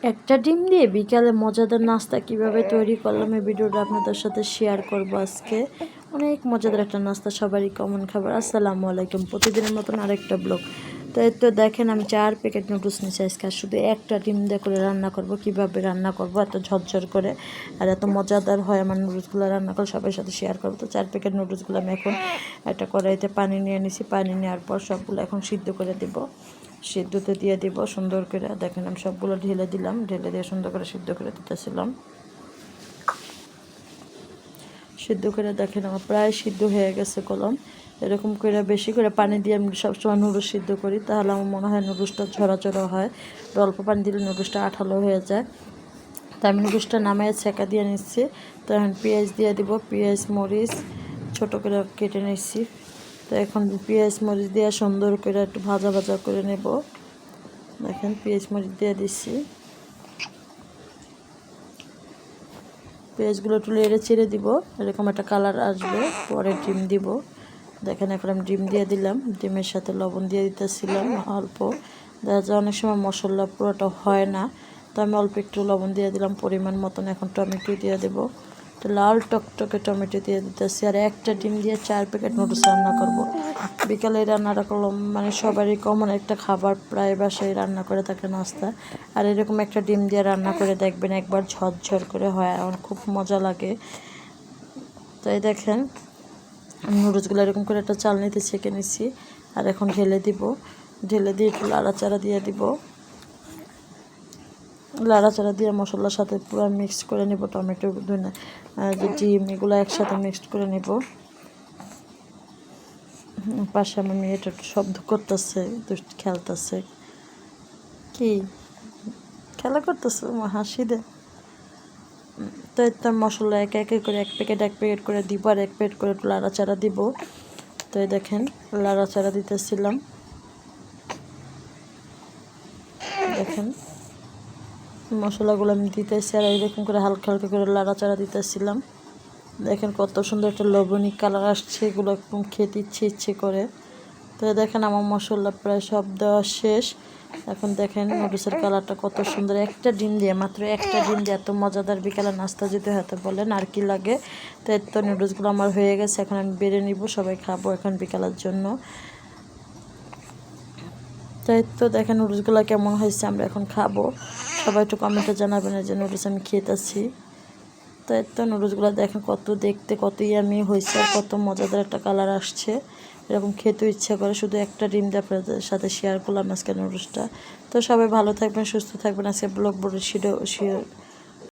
একটা ডিম দিয়ে বিকালে মজাদার নাস্তা কীভাবে তৈরি করলাম এই ভিডিওটা আপনাদের সাথে শেয়ার করব আজকে। অনেক মজাদার একটা নাস্তা, সবারই কমন খাবার। আসসালামু আলাইকুম। প্রতিদিনের মতন আরেকটা ব্লগ তো এই তো দেখেন, আমি চার প্যাকেট নুডলস নিচ্ছি আজকে, আর শুধু একটা ডিম দিয়ে করে রান্না করব। কীভাবে রান্না করব, এত ঝরঝর করে, আর এত মজাদার হয় আমার নুডলসগুলো রান্না করে সবার সাথে শেয়ার করব। তো চার প্যাকেট নুডলসগুলো আমি এখন একটা কড়াইতে পানি নিয়ে নিছি। পানি নেওয়ার পর সবগুলো এখন সিদ্ধ করে দেবো। সিদ্ধতে দিয়ে দিব, সুন্দর করে। দেখেন, আমি সবগুলো ঢেলে দিলাম। ঢেলে দিয়ে সুন্দর করে সিদ্ধ করে দিতেছিলাম। সিদ্ধ করে দেখেন, আমার প্রায় সিদ্ধ হয়ে গেছে কলম। এরকম করে বেশি করে পানি দিয়ে আমি সবসময় নুডলস সিদ্ধ করি। তাহলে আমার মনে হয় নুডলসটা ঝরাঝরা হয়। অল্প পানি দিলে নুডলসটা আঠালো হয়ে যায়। তো আমি নুডলসটা নামায় ছেঁকা দিয়ে নিচ্ছি। তো এখন পেঁয়াজ দিয়ে দিব। পেঁয়াজ, মরিচ ছোটো করে কেটে নিচ্ছি। তো এখন পেঁয়াজ মরিচ দিয়ে সুন্দর করে একটু ভাজা ভাজা করে নেব। দেখেন, পেঁয়াজ মরিচ দিয়ে দিচ্ছি। পেঁয়াজগুলো একটু লেড়ে চেড়ে দিব, এরকম একটা কালার আসবে, পরে ডিম দিব। দেখেন, এখন আমি ডিম দিয়ে দিলাম, ডিমের সাথে লবণ দিয়ে দিতেছিলাম অল্প। দেখা যায় অনেক সময় মশলা পুরোটা হয় না, তো আমি অল্প একটু লবণ দিয়ে দিলাম, পরিমাণ মতন। এখন টমেটো দিয়ে দেবো। লাল টকটকে টমেটো দিয়ে দিতেছি। আর একটা ডিম দিয়ে চার প্যাকেট নুডলস রান্না করব। বিকালে রান্নাটা করলাম মানে সবারই কমন একটা খাবার, প্রায় বাসায় রান্না করে থাকে নাস্তা। আর এরকম একটা ডিম দিয়ে রান্না করে দেখবেন একবার ঝরঝর করে হয়, আমার খুব মজা লাগে। তাই দেখেন, নুডলসগুলো এরকম করে একটা চালনিতে ছেঁকে নিচ্ছি। আর এখন ঢেলে দিব। ঢেলে দিয়ে একটু লাড়াচাড়া দিয়ে দিব। লাড়াচাড়া দিয়ে মশলার সাথে পুরো মিক্স করে নেব, টমেটো, ধনে যে ডিম, এগুলো একসাথে মিক্সড করে নেব। পাশে আমার মেয়েটা একটু শব্দ করতেছে, দুষ্ট খেলতেছে। কি? খেলা করতেছে হাসি দে। তো তার মশলা এক এক করে এক প্যাকেট এক প্যাকেট করে দিব আর এক প্যাকেট করে একটু লাড়াচাড়া দিব। তো দেখেন, লাড়াচাড়া দিতেছিলাম। দেখেন। মশলাগুলো আমি দিতেছি আর এইরকম করে হালকা হালকা করে লাড়াচাড়া দিতেছিলাম। দেখেন কত সুন্দর একটা লবণী কালার আসছে, এগুলো একদম খেতে ইচ্ছে ইচ্ছে করে। তো দেখেন আমার মশলা প্রায় সব দেওয়া শেষ। এখন দেখেন নুডলসের কালারটা কত সুন্দর। একটা ডিম দিয়ে, মাত্র একটা ডিম দিয়ে এত মজাদার বিকালে নাস্তা যদি হাতে বলেন, আর কি লাগে? তো এত নুডলসগুলো আমার হয়ে গেছে, এখন আমি বেড়ে নিব, সবাই খাব এখন বিকালের জন্য। তাই তো দেখেন নুডলসগুলো কেমন হয়েছে, আমরা এখন খাব। সবাই একটু কমেন্টে জানাবেন যে নুডলস আমি খেতেছি। তাই তো নুডলসগুলো দেখেন কত দেখতে, কত ইয়ামি হয়েছে আর কত মজাদার একটা কালার আসছে। এরকম খেতে ইচ্ছা করে, শুধু একটা ডিম দিয়ে আপনাদের সাথে শেয়ার করলাম আজকে নুডলসটা তো সবাই ভালো থাকবেন, সুস্থ থাকবেন। আজকে ব্লগ শিডো শিডিও